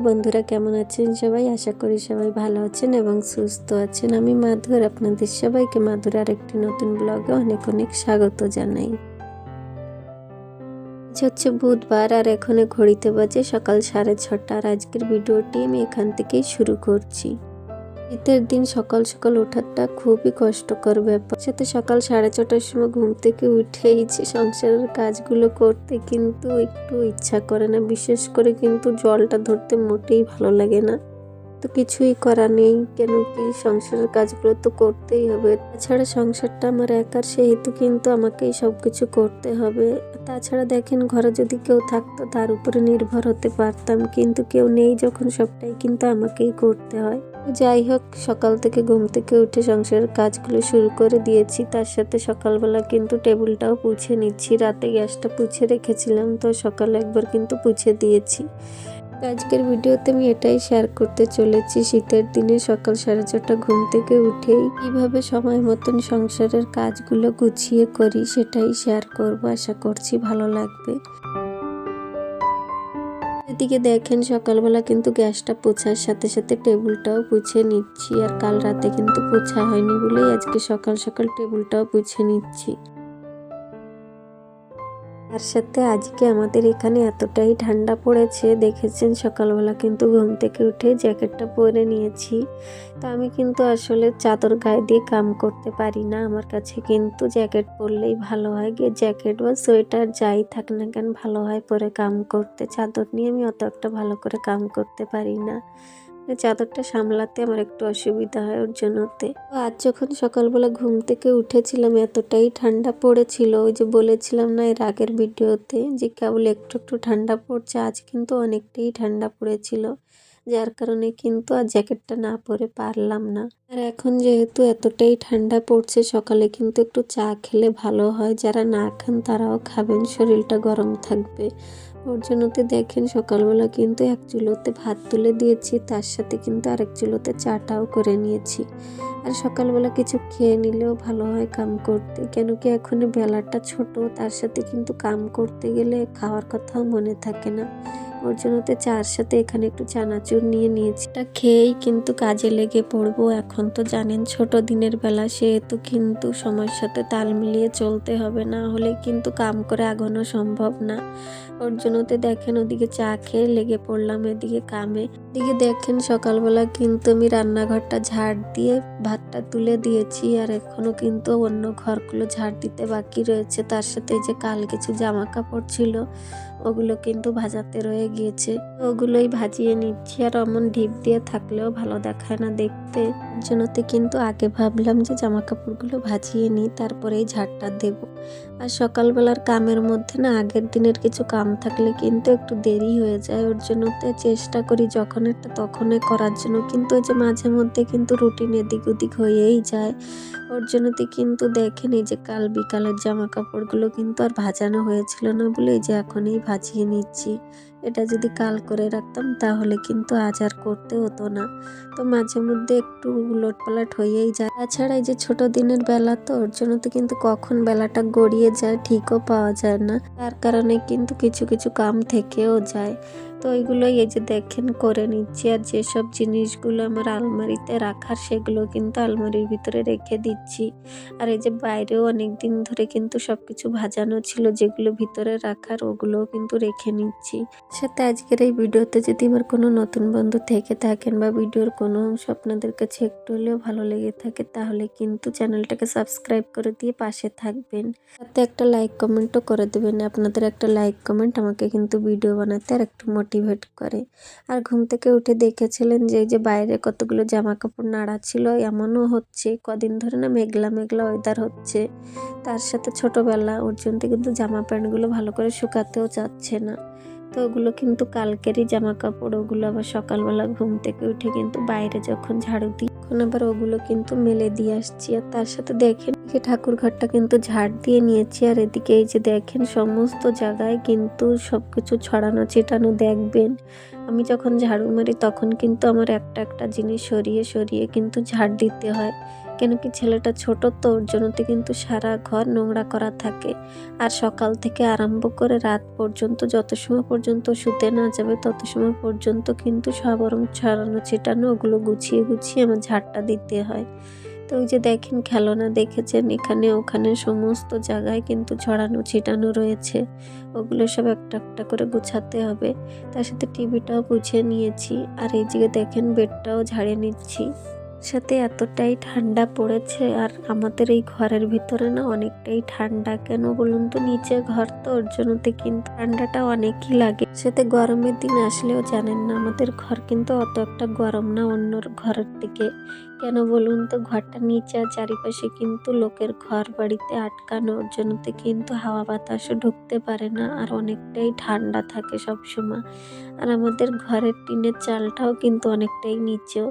বন্ধুরা কেমন আছেন সবাই? আশা করি সবাই ভালো আছেন এবং সুস্থ আছেন। আমি মাধুর, আপনাদের সবাইকে মাধুর আর একটি নতুন ব্লগে অনেক অনেক স্বাগত জানাই। হচ্ছে বুধবার আর এখানে ঘড়িতে বাজে সকাল সাড়ে ছটা আর আজকের ভিডিওটি আমি এখান থেকেই শুরু করছি। শীতের দিন সকাল সকাল ওঠাটা খুবই কষ্টকর ব্যাপার। সাথে সকাল সাড়ে ছটার সময় ঘুম থেকে উঠেই যে সংসারের কাজগুলো করতে কিন্তু একটু ইচ্ছা করে না। বিশেষ করে কিন্তু জলটা ধরতে মোটেই ভালো লাগে না। তো কিছুই করা নেই, কেন কি সংসারের কাজগুলো তো করতেই হবে। তাছাড়া সংসারটা আমার একার, সেহেতু কিন্তু আমাকেই সব কিছু করতে হবে। তাছাড়া দেখেন, ঘরে যদি কেউ থাকতো, তার উপরে নির্ভর হতে পারতাম। কিন্তু কেউ নেই, যখন সবটাই কিন্তু আমাকেই করতে হয়। যাই হোক, সকাল থেকে ঘুম থেকে উঠে সংসারের কাজগুলো শুরু করে দিয়েছি। তার সাথে সকালবেলা কিন্তু টেবিলটাও পুছে নিচ্ছি। রাতে গ্যাসটা পুছে রেখেছিলাম, তো সকালে একবার কিন্তু পুছে দিয়েছি। আজকের ভিডিওতে আমি এটাই শেয়ার করতে চলেছি। শীতের দিনে সকাল সাড়ে ছটা ঘুম থেকে উঠেই কীভাবে সময় মতন সংসারের কাজগুলো গুছিয়ে করি, সেটাই শেয়ার করব। আশা করছি ভালো লাগবে। এদিকে দেখেন, সকালবেলা কিন্তু গ্যাসটা পোছার সাথে সাথে টেবিলটাও পুছে নিচ্ছি। আর কাল রাতে কিন্তু পোছা হয়নি বলেই আজকে সকাল সকাল টেবিলটাও পুছে নিচ্ছি। তার সাথে আজকে আমাদের এখানে এতটাই ঠান্ডা পড়েছে, দেখেছেন সকালবেলা কিন্তু ঘুম থেকে উঠে জ্যাকেটটা পরে নিয়েছি। তো আমি কিন্তু আসলে চাদর গায়ে দিয়ে কাম করতে পারি না। আমার কাছে কিন্তু জ্যাকেট পরলেই ভালো হয়। গিয়ে জ্যাকেট বা সোয়েটার যাই থাক না কেন ভালো হয় পরে কাম করতে। চাদর নিয়ে আমি অত একটা ভালো করে কাম করতে পারি না। চাদরটা সামলাতে আমার একটু অসুবিধা হয় ওর জন্যতে। আজ যখন সকালবেলা ঘুম থেকে উঠেছিলাম, এতটাই ঠান্ডা পড়েছিল, ওই যে বলেছিলাম না এর আগের ভিডিওতে যে কেবল একটু একটু ঠান্ডা পড়ছে, আজ কিন্তু অনেকটাই ঠান্ডা পড়েছিল। যার কারণে কিন্তু আর জ্যাকেটটা না পরে পারলাম না। আর এখন যেহেতু এতটাই ঠান্ডা পড়ছে, সকালে কিন্তু একটু চা খেলে ভালো হয়। যারা না খান তারাও খাবেন, শরীরটা গরম থাকবে। ওর জন্যতে দেখেন সকালবেলা কিন্তু এক চুলোতে ভাত তুলে দিয়েছি, তার সাথে কিন্তু আরেক চুলোতে চাটাও করে নিয়েছি। আর সকালবেলা কিছু খেয়ে নিলেও ভালো হয় কাম করতে। কেন কি এখন বেলাটা ছোট, তার সাথে কিন্তু কাম করতে গেলে খাওয়ার কথাও মনে থাকে না। ওর জন্যতে চার সাথে এখানে একটু চানাচুর নিয়ে নিয়েছি। এটা খেয়েই কিন্তু কাজে লেগে পড়ব, এখন তো জানেন ছোট দিনের বেলা, সেহেতু কিন্তু সময়ের সাথে তাল মিলিয়ে চলতে হবে, না হলে কিন্তু কাম করে আগানো সম্ভব না। ওর জন্যতে দেখেন ওদিকে চা খেয়ে লেগে পড়লাম এদিকে কামে। এদিকে দেখেন সকালবেলা কিন্তু আমি রান্নাঘরটা ঝাড় দিয়ে ভাতটা তুলে দিয়েছি, আর এখনও কিন্তু অন্য ঘরগুলো ঝাড় দিতে বাকি রয়েছে। তার সাথে এই যে কাল কিছু জামা কাপড় ছিল ওগুলো কিন্তু ভাজাতে রয়ে গিয়েছে। ওগুলোই ভাজিয়ে নিচ্ছি। আর অমন ঢিপ দিয়ে থাকলেও ভালো দেখায় না দেখতে। জন্যতে কিন্তু আগে ভাবলাম যে জামা কাপড়গুলো ভাজিয়ে নিই, তারপরেই ঝাড়টা দেব। আর সকালবেলার কামের মধ্যে না আগের দিনের কিছু কাম থাকলে কিন্তু একটু দেরি হয়ে যায়। ওর জন্যতে চেষ্টা করি যখন একটা তখনই করার জন্য। কিন্তু ওই যে মাঝে মধ্যে কিন্তু রুটিন এদিক ওদিক হয়েই যায়। ওর জন্যতে কিন্তু দেখেন যে কাল বিকালের জামা কাপড়গুলো কিন্তু আর ভাজানো হয়েছিল না বলে যে এখনই ভাজিয়ে নিচ্ছি। এটা যদি কাল করে রাখতাম তাহলে কিন্তু আজ আর করতে হতো না। তো মাঝে মধ্যে একটু উলট পালট হয়েই যায়। তাছাড়া এই যে ছোট দিনের বেলা তো, ওর জন্য তো কিন্তু কখন বেলাটা গড়িয়ে যায় ঠিকও পাওয়া যায় না। তার কারণে কিন্তু কিছু কিছু কাম থেকেও যায়। তো ওইগুলোই এই যে দেখেন, করে নিচ্ছি। আর যেসব জিনিসগুলো আমার আলমারিতে রাখার, সেগুলো কিন্তু আলমারির ভিতরে রেখে দিচ্ছি। আর এই যে বাইরেও অনেক দিন ধরে কিন্তু সব কিছু ভাজানো ছিল, যেগুলো ভিতরে রাখার, ওগুলোও কিন্তু রেখে নিচ্ছি। সাথে আজকের এই ভিডিওতে যদি আমার কোনো নতুন বন্ধু থেকে থাকেন বা ভিডিওর কোনো অংশ আপনাদের কাছে একটু হলেও ভালো লেগে থাকে, তাহলে কিন্তু চ্যানেলটাকে সাবস্ক্রাইব করে দিয়ে পাশে থাকবেন। সাথে একটা লাইক কমেন্টও করে দেবেন। আপনাদের একটা লাইক কমেন্ট আমাকে কিন্তু ভিডিও বানাতে আর একটু মোটিভেট করে। আর ঘুম থেকে উঠে দেখেছিলেন যে যে বাইরে কতগুলো জামা কাপড় নাড়া ছিল, এমনও হচ্ছে, কদিন ধরে না মেঘলা মেঘলা ওয়েদার হচ্ছে। তার সাথে ছোটোবেলা ওর জন্য কিন্তু জামা প্যান্টগুলো ভালো করে শুকাতেও চাচ্ছে না। তো ওগুলো কিন্তু কালকেরই জামা কাপড় ওগুলো আবার সকালবেলা ঘুম থেকে উঠে কিন্তু বাইরে যখন ঝাড়ু দিই, তখন আবার ওগুলো কিন্তু মেলে দিয়ে আসছি। আর তার সাথে দেখেন যে ঠাকুর ঘরটা কিন্তু ঝাড় দিয়ে নিয়েছি। আর এদিকে এই যে দেখেন, সমস্ত জায়গায় কিন্তু সব কিছু ছড়ানো ছিটানো দেখবেন। আমি যখন ঝাড়ু মারি, তখন কিন্তু আমার একটা একটা জিনিস সরিয়ে সরিয়ে কিন্তু ঝাড় দিতে হয়। কেন কি ছেলেটা ছোট তো, ওর জন্যতে কিন্তু সারা ঘর নোংরা করা থাকে। আর সকাল থেকে আরম্ভ করে রাত পর্যন্ত, যত সময় পর্যন্ত শুতে না যাবে, তত সময় পর্যন্ত কিন্তু সবরং ছড়ানো, ছিটানো, ওগুলো গুছিয়ে গুছিয়ে আমার ঝাড়টা দিতে হয়। তো ওই যে দেখেন খেলনা দেখেছেন, এখানে ওখানে সমস্ত জায়গায় কিন্তু ছড়ানো, ছিটানো রয়েছে। ওগুলো সব একটা একটা করে গুছাতে হবে। তার সাথে টিভিটাও গুছিয়ে নিয়েছি। আর এই দিকে দেখেন বেডটাও ঝাড়িয়ে নিচ্ছি। সাথে এতটাই ঠান্ডা পড়েছে আর আমাদের এই ঘরের ভিতরে না অনেকটাই ঠান্ডা। কেন বলুন তো? নিচে ঘর তো, ওর জন্যতে কিন্তু ঠান্ডাটা অনেকই লাগে। সাথে গরমের দিন আসলেও জানেন না, আমাদের ঘর কিন্তু অত একটা গরম না অন্যর ঘরের থেকে। কেন বলুন তো? ঘরটা নিচে আর চারিপাশে কিন্তু লোকের ঘর বাড়িতে আটকানো ওর জন্যতে কিন্তু হাওয়া বাতাসও ঢুকতে পারে না আর অনেকটাই ঠান্ডা থাকে সব সময় আর আমাদের ঘরের টিনের চালটাও কিন্তু অনেকটাই নিচেও।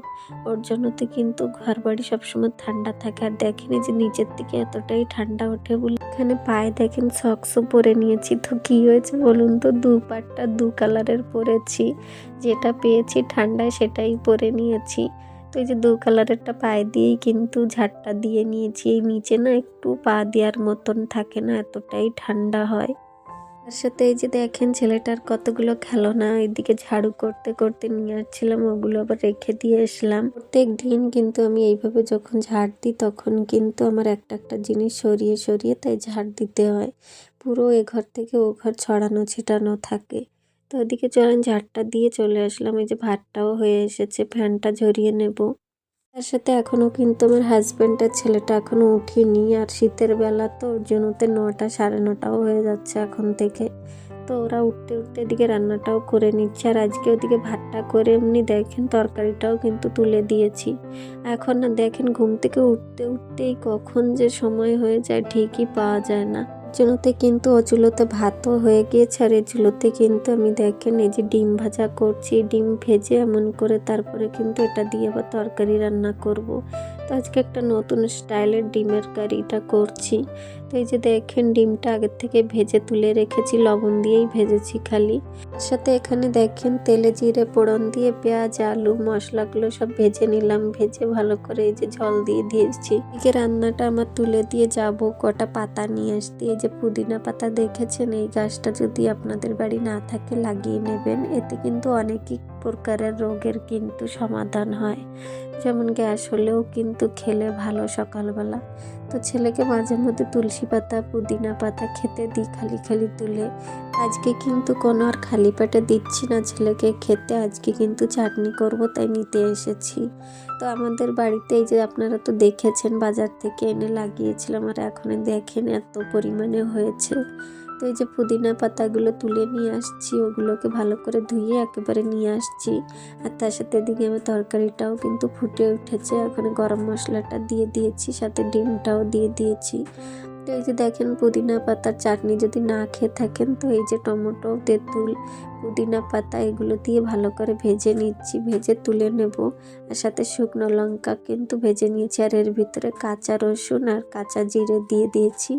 ওর জন্যতে কিন্তু ঘর বাড়ি সবসময় ঠান্ডা থাকে। আর দেখেনি যে নিচের থেকে এতটাই ঠান্ডা ওঠে বলে? এখানে পায়ে দেখেন সক্সও পরে নিয়েছি। তো কি হয়েছে বলুন তো? দু পাটটা দু কালারের পরেছি। যেটা পেয়েছি ঠান্ডায় সেটাই পরে নিয়েছি। তো এই যে দু কালারেরটা পায়ে দিয়েই কিন্তু ঝাড়টা দিয়ে নিয়েছি। এই নিচে না একটু পা দেওয়ার মতন থাকে না, এতটাই ঠান্ডা হয়। তার সাথে এই যে দেখেন ছেলেটার কতগুলো খেলনা, এদিকে ঝাড়ু করতে করতে নিয়ে আসছিলাম, ওগুলো আবার রেখে দিয়ে এসলাম প্রত্যেক দিন কিন্তু আমি এইভাবে যখন ঝাড় দিই, তখন কিন্তু আমার একটা একটা জিনিস সরিয়ে সরিয়ে তাই ঝাড় দিতে হয়। পুরো এ ঘর থেকে ও ঘর ছড়ানো ছিটানো থাকে। তো ওদিকে চলেন, ঝাড়টা দিয়ে চলে আসলাম। এই যে ভাতটাও হয়ে এসেছে, ফ্যানটা ঝরিয়ে নেব। তার সাথে এখনও কিন্তু আমার হাজব্যান্ডের ছেলেটা এখনও উঠিনি, আর শীতের বেলা তো ওর জন্যতে নটা সাড়ে নটাও হয়ে যাচ্ছে এখন থেকে। তো ওরা উঠতে উঠতে এদিকে রান্নাটাও করে নিচ্ছে, আর আজকে ওদিকে ভাতটা করে এমনি দেখেন তরকারিটাও কিন্তু তুলে দিয়েছি। এখন না দেখেন, ঘুম থেকে উঠতে, উঠতেই কখন যে সময় হয়ে যায়, ঠিকই পাওয়া যায় না। চুলোতে কিন্তু অচুলোতে চুলোতে ভাতও হয়ে গিয়েছে, আর এই চুলোতে কিন্তু আমি দেখেন এই যে ডিম ভাজা করছি, ডিম ভেজে এমন করে তারপরে কিন্তু এটা দিয়ে আবার তরকারি রান্না করব। তো আজকে একটা নতুন স্টাইলের ডিমের কারিটা করছি। তো এই যে দেখেন, ডিমটা আগের থেকে ভেজে তুলে রেখেছি, লবণ দিয়েই ভেজেছি খালি। সাথে এখানে দেখেন, তেলে জিরে পোড়ন দিয়ে পেঁয়াজ, আলু, মশলাগুলো সব ভেজে নিলাম। ভেজে ভালো করে এই যে জল দিয়ে দিয়েছি। এদিকে রান্নাটা আমার তুলে দিয়ে যাব, কটা পাতা নিয়ে আসতে। এই যে পুদিনা পাতা দেখেছেন, এই গাছটা যদি আপনাদের বাড়ি না থাকে লাগিয়ে নেবেন। এতে কিন্তু অনেকই প্রকারের রোগের কিন্তু সমাধান হয়। যেমন গ্যাস হলেও কিন্তু খেলে ভালো সকালবেলা। তো ছেলেকে মাঝে মধ্যে তুলসী পাতা, পুদিনা পাতা খেতে দিই খালি খালি তুলে। আজকে কিন্তু কোনো আর খালি পেটে দিচ্ছি না ছেলেকে খেতে। আজকে কিন্তু চাটনি করব, তাই নিতে এসেছি। তো আমাদের বাড়িতে এই যে আপনারা তো দেখেছেন, বাজার থেকে এনে লাগিয়েছিলাম আর এখন দেখেন এত পরিমাণে হয়েছে। তো এই যে পুদিনা পাতাগুলো তুলে নিয়ে আসছি, ওগুলোকে ভালো করে ধুয়ে একেবারে নিয়ে আসছি। আর তার সাথে এদিকে আমার তরকারিটাও কিন্তু ফুটে উঠেছে। ওখানে গরম মশলাটা দিয়ে দিয়েছি, সাথে ডিমটাও দিয়ে দিয়েছি। তো এই যে দেখেন পুদিনা পাতার চাটনি যদি না খেয়ে থাকেন, তো এই যে টমেটো, তেঁতুল, পুদিনা পাতা, এগুলো দিয়ে ভালো করে ভেজে নিচ্ছি, ভেজে তুলে নেব। আর সাথে শুকনো লঙ্কা কিন্তু ভেজে নিয়েছি। আর এর ভিতরে কাঁচা রসুন আর কাঁচা জিরে দিয়ে দিয়েছি।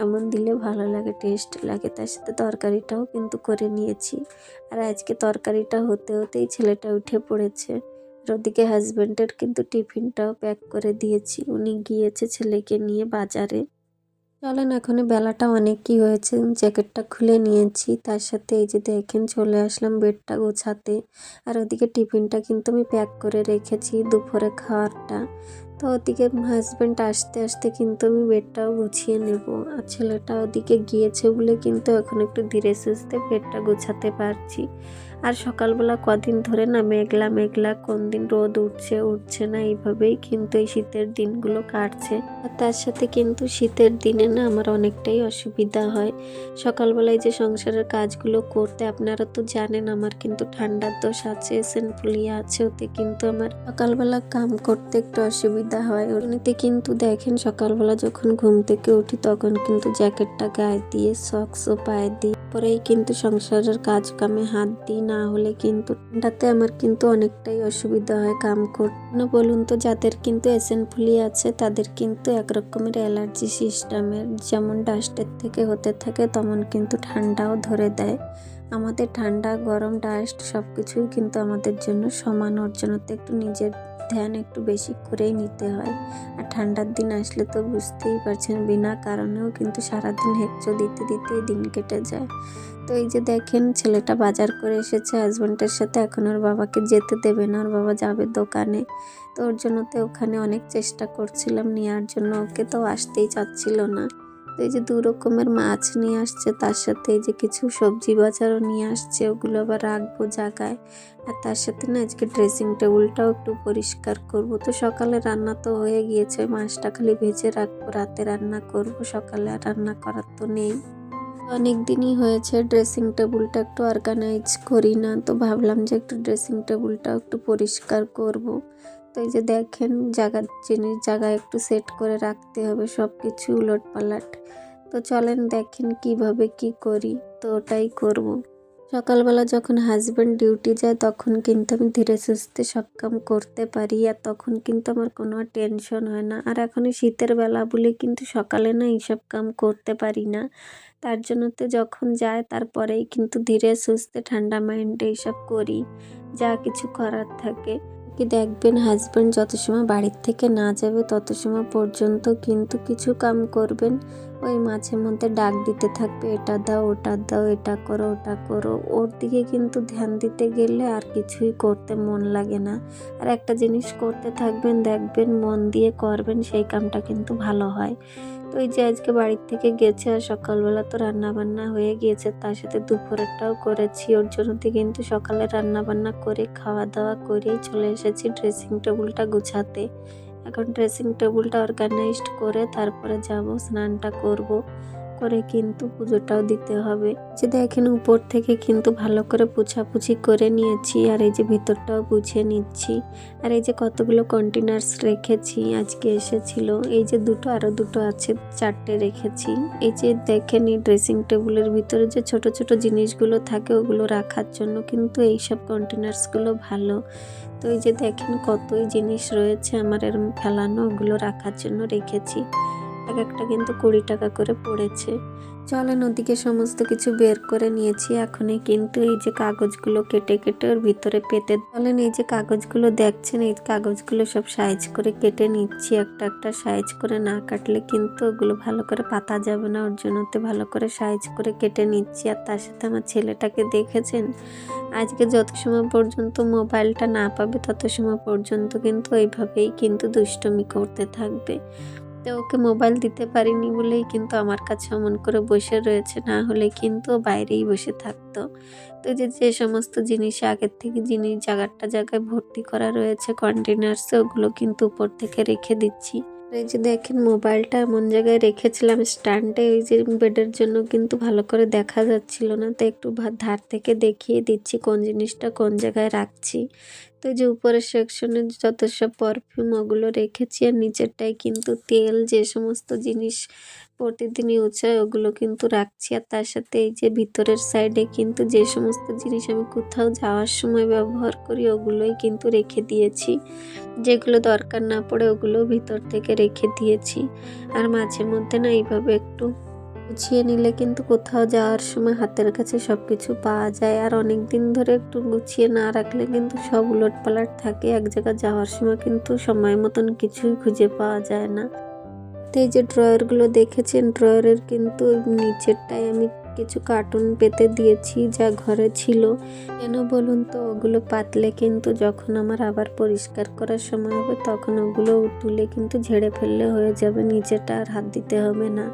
এমন দিলে ভালো লাগে টেস্ট লাগে। তার সাথে তরকারিটাও কিন্তু করে নিয়েছি। আর আজকে তরকারিটা হতে হতেই ছেলেটা উঠে পড়েছে। আর ওদিকে হাজব্যান্ডের কিন্তু টিফিনটাও প্যাক করে দিয়েছি। উনি গিয়েছে ছেলেকে নিয়ে বাজারে। চলেন এখন বেলাটা অনেকই হয়েছে, জ্যাকেটটা খুলে নিয়েছি। তার সাথে এই যে দেখেন, চলে আসলাম বেডটা গোছাতে। আর ওদিকে টিফিনটা কিন্তু আমি প্যাক করে রেখেছি দুপুরে খাওয়ারটা। তো ওদিকে হাজব্যান্ড আসতে আসতে কিন্তু আমি বেডটাও গুছিয়ে নেব। আর ছেলেটা ওদিকে গিয়েছে বলে কিন্তু এখন একটু ধীরে সুস্থে বেডটা গোছাতে পারছি। আর সকালবেলা কদিন ধরে না মেঘলা মেঘলা, কোন দিন রোদ উঠছে উঠছে না, এইভাবেই কিন্তু এই শীতের দিনগুলো কাটছে। আর তার সাথে কিন্তু শীতের দিনে না আমার অনেকটাই অসুবিধা হয়। সকালবেলায় যে সংসারের কাজগুলো করতে আপনারা তো জানেন আমার কিন্তু ঠান্ডার দোষ আছে এসেনফুলিয়া আছে, ওতে কিন্তু আমার সকালবেলা কাম করতে একটু অসুবিধা হয়। এমনিতে কিন্তু দেখেন সকালবেলা যখন ঘুম থেকে উঠি তখন কিন্তু জ্যাকেটটা গায়ে দিয়ে সক্সও পায়ে দিই পরেই কিন্তু সংসারের কাজ কামে হাত দিই। না হলে কিন্তু ঠান্ডাতে আমার কিন্তু অনেকটাই অসুবিধা হয় কাম করতে বলুন তো, যাদের কিন্তু এসেনফুলি আছে তাদের কিন্তু এক রকমের অ্যালার্জি সিস্টেমের যেমন ডাস্টের থেকে হতে থাকে তেমন কিন্তু ঠান্ডাও ধরে দেয়। আমাদের ঠান্ডা, গরম, ডাস্ট সব কিছুই কিন্তু আমাদের জন্য সমান। ওর জন্য একটু নিজের ধ্যান একটু বেশি করেই নিতে হয়। আর ঠান্ডার দিন আসলে তো বুঝতেই পারছেন, বিনা কারণেও কিন্তু সারাদিন হেঁচো দিতে দিতে দিন কেটে যায়। তো এই যে দেখেন, ছেলেটা বাজার করে এসেছে হাজব্যান্ডের সাথে এখন ওর বাবাকে যেতে দেবে না, ওর বাবা যাবে দোকানে। তো ওর জন্য তো ওখানে অনেক চেষ্টা করছিলাম নেওয়ার জন্য, ওকে তো আসতেই চাচ্ছিল না। এই যে দু রকমের মাছ নিয়ে আসছে, তার সাথে এই যে কিছু সবজি বাজারও নিয়ে আসছে, ওগুলো আবার রাখব জায়গায়। আর তার সাথে না আজকে ড্রেসিং টেবিলটাও একটু পরিষ্কার করব। তো সকালে রান্না তো হয়ে গিয়েছে মাছটা খালি ভেজে রাখব, রাতে রান্না করব, সকালে আর রান্না করার তো নেই। অনেক দিনই হয়েছে ড্রেসিং টেবিলটা একটু অর্গানাইজ করি না, তো ভাবলাম যে একটু ড্রেসিং টেবিলটাও একটু পরিষ্কার করব। তো এই যে দেখেন জায়গার জিনিস জায়গায় একটু সেট করে রাখতে হবে সব কিছু উলট পালাট তো চলেন দেখেন কীভাবে কি করি। তো ওটাই করব। সকালবেলা যখন হাজব্যান্ড ডিউটি যায়, তখন কিন্তু আমি ধীরে সুস্থে সব কাম করতে পারি আর তখন কিন্তু আমার কোনো টেনশন হয় না। আর এখন শীতের বেলা বলে কিন্তু সকালে না এইসব কাম করতে পারি না। তার জন্য তো যখন যায়, তারপরেই কিন্তু ধীরে সুস্থে ঠান্ডা মাইন্ডে এইসব করি। যা কিছু করার থাকে। কি দেখবেন হাজব্যান্ড যত সময় বাড়ির থেকে না যাবে, তত সময় পর্যন্ত কিন্তু কিছু কাম করবেন। ওই মাঝে মধ্যে ডাক দিতে থাকবে, এটা দাও, ওটা দাও, এটা করো, ওটা করো। ওর দিকে কিন্তু ধ্যান দিতে গেলে আর কিছুই করতে মন লাগে না। আর একটা জিনিস করতে থাকবেন, দেখবেন, মন দিয়ে করবেন, সেই কামটা কিন্তু ভালো হয়। তো এই যে আজকে বাড়ির থেকে গেছে আর সকালবেলা তো রান্না বান্না হয়ে গিয়েছে, তার সাথে দুপুরেরটাও করেছি। ওর জন্য তো কিন্তু সকালে রান্না বান্না করে খাওয়া দাওয়া করেই চলে এসেছি ড্রেসিং টেবিলটা গুছাতে। এখন ড্রেসিং টেবিলটা অর্গানাইজড করে তারপরে যাব, স্নানটা করব। করে কিন্তু পুজোটাও দিতে হবে। যে দেখেন উপর থেকে কিন্তু ভালো করে পুছাপুছি করে নিয়েছি আর এই যে ভিতরটাও বুঝে নিচ্ছি। আর এই যে কতগুলো কন্টেনার্স রেখেছি, আজকে এসেছিল। এই যে দুটো আরও দুটো আছে, চারটে রেখেছি। এই যে দেখেন এই ড্রেসিং টেবিলের ভিতরে যে ছোট ছোট জিনিসগুলো থাকে, ওগুলো রাখার জন্য কিন্তু এইসব কন্টেনার্সগুলো ভালো। তো এই যে দেখেন কতই জিনিস রয়েছে আমার এরম ফেলানো, ওগুলো রাখার জন্য রেখেছি। এক একটা কিন্তু কুড়ি টাকা করে পড়েছে। চলেন ওদিকে সমস্ত কিছু বের করে নিয়েছি। এখনই কিন্তু এই যে কাগজগুলো কেটে কেটে ওর ভিতরে পেতে চলেন, এই যে কাগজগুলো দেখছেন, এই কাগজগুলো সব সাইজ করে কেটে নিচ্ছি। একটা একটা সাইজ করে না কাটলে কিন্তু ওগুলো ভালো করে পাতা যাবে না। ওর জন্যতে ভালো করে সাইজ করে কেটে নিচ্ছি। আর তার সাথে আমার ছেলেটাকে দেখেছেন? আজকে যত সময় পর্যন্ত মোবাইলটা না পাবে, তত সময় পর্যন্ত কিন্তু এইভাবেই কিন্তু দুষ্টমি করতে থাকবে। তো ওকে মোবাইল দিতে পারিনি বলেই কিন্তু আমার কাছে অমন করে বসে রয়েছে, না হলে কিন্তু বাইরেই বসে থাকতো। তো যে যে সমস্ত জিনিসে আগের থেকে জিনিস জায়গাটা জায়গায় ভর্তি করা রয়েছে কন্টেনার্সে ওগুলো কিন্তু উপর থেকে রেখে দিচ্ছি। এই যে দেখেন, মোবাইলটা এমন জায়গায় রেখেছিলাম, স্ট্যান্ডে ওই যে বেডের জন্য কিন্তু ভালো করে দেখা যাচ্ছিল না। তো একটু ধার থেকে দেখিয়ে দিচ্ছি কোন জিনিসটা কোন জায়গায় রাখছি। তো যে উপরের সেকশনে যত সব পারফিউম ওগুলো রেখেছি, আর নিচেরটায় কিন্তু তেল, যে সমস্ত জিনিস প্রতিদিন ইউজ ওগুলো কিন্তু রাখছি। আর তার সাথে এই যে ভিতরের সাইডে কিন্তু যে সমস্ত জিনিস আমি কোথাও যাওয়ার সময় ব্যবহার করি, ওগুলোই কিন্তু রেখে দিয়েছি। যেগুলো দরকার না পড়ে ওগুলো ভিতর থেকে রেখে দিয়েছি। আর মাঝে মধ্যে না এইভাবে একটু গুছিয়ে নিলে কিন্তু কোথাও যাওয়ার সময় হাতের কাছে সব কিছু পাওয়া যায়। আর অনেক দিন ধরে একটু গুছিয়ে না রাখলে কিন্তু সব উলট পালট থাকে। এক জায়গায় যাওয়ার সময় কিন্তু সময় মতন কিছুই খুঁজে পাওয়া যায় না। এই যে ড্রয়ারগুলো দেখেছেন? ড্রয়ারের কিন্তু নিচেরটায় আমি কিছু কার্টুন পেতে দিয়েছি যা ঘরে ছিল। কেন বলুন তো? ওগুলো পাতলে কিন্তু যখন আমার আবার পরিষ্কার করার সময় হবে, তখন ওগুলো তুলে কিন্তু ঝেড়ে ফেললে হয়ে যাবে নিচেটা আর হাত দিতে হবে না।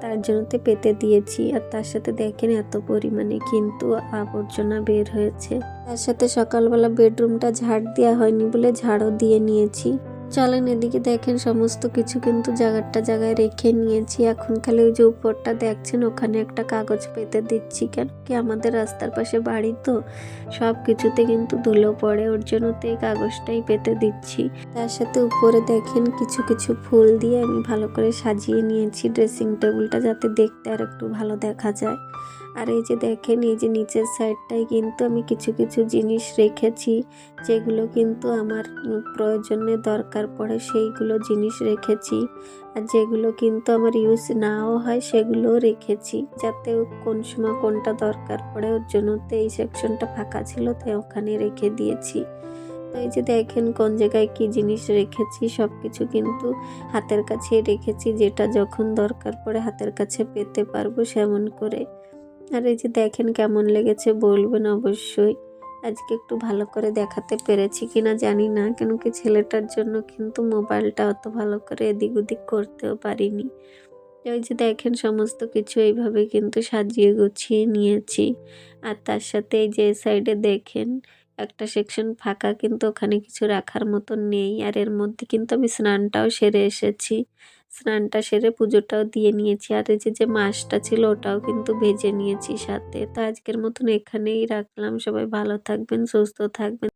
তার জন্য তো পেতে দিয়েছি। আর তার সাথে দেখেন এত পরিমাণে কিন্তু আবর্জনা বের হয়েছে। তার সাথে সকালবেলা বেডরুমটা ঝাড় দেওয়া হয়নি বলে ঝাড়ও দিয়ে নিয়েছি। চলেন এদিকে দেখেন, সমস্ত কিছু কিন্তু জায়গাটা জায়গায় রেখে নিয়েছি। এখন খালি ওই যে উপরটা দেখছেন, ওখানে একটা কাগজ পেতে দিচ্ছি কেন? কি আমাদের রাস্তার পাশে বাড়ি তো? সব কিছুতে কিন্তু ধুলো পড়ে, ওর জন্য তো এই কাগজটাই পেতে দিচ্ছি। তার সাথে উপরে দেখেন, কিছু কিছু ফুল দিয়ে আমি ভালো করে সাজিয়ে নিয়েছি। ড্রেসিং টেবিলটা যাতে দেখতে আর একটু ভালো দেখা যায়। আর এই যে দেখেন, এই যে নিচের সাইডটায় কিন্তু আমি কিছু কিছু জিনিস রেখেছি, যেগুলো কিন্তু আমার প্রয়োজনে দরকার পড়ে, সেইগুলো জিনিস রেখেছি। আর যেগুলো কিন্তু আমার ইউজ নাও হয়, সেগুলোও রেখেছি। যাতে কোন সময় কোনটা দরকার পড়ে, ওর জন্য তো এই সেকশনটা ফাঁকা ছিল, তাই ওখানে রেখে দিয়েছি। তো এই যে দেখেন, কোন জায়গায় কি জিনিস রেখেছি সব কিছু কিন্তু হাতের কাছে রেখেছি, যেটা যখন দরকার পড়ে হাতের কাছে পেতে পারব, সেমন করে। আর এই যে দেখেন কেমন লেগেছে বলবেন অবশ্যই। আজকে একটু ভালো করে দেখাতে পেরেছি কিনা জানি না, কেন কি ছেলেটার জন্য কিন্তু মোবাইলটা অত ভালো করে এদিক ওদিক করতেও পারিনি। ওই যে দেখেন সমস্ত কিছু এইভাবে কিন্তু সাজিয়ে গুছিয়ে নিয়েছি। আর তার সাথে এই যে সাইডে দেখেন, একটা সেকশন ফাঁকা কিন্তু ওখানে কিছু রাখার মতন নেই। আর এর মধ্যে কিন্তু আমি স্নানটাও সেরে এসেছি। স্নানটা সেরে পুজোটাও দিয়ে নিয়েছি। আর এই যে যে মাছটা ছিল ওটাও কিন্তু ভেজে নিয়েছি সাথে। তো আজকের মতন এখানেই রাখলাম। সবাই ভালো থাকবেন, সুস্থ থাকবেন।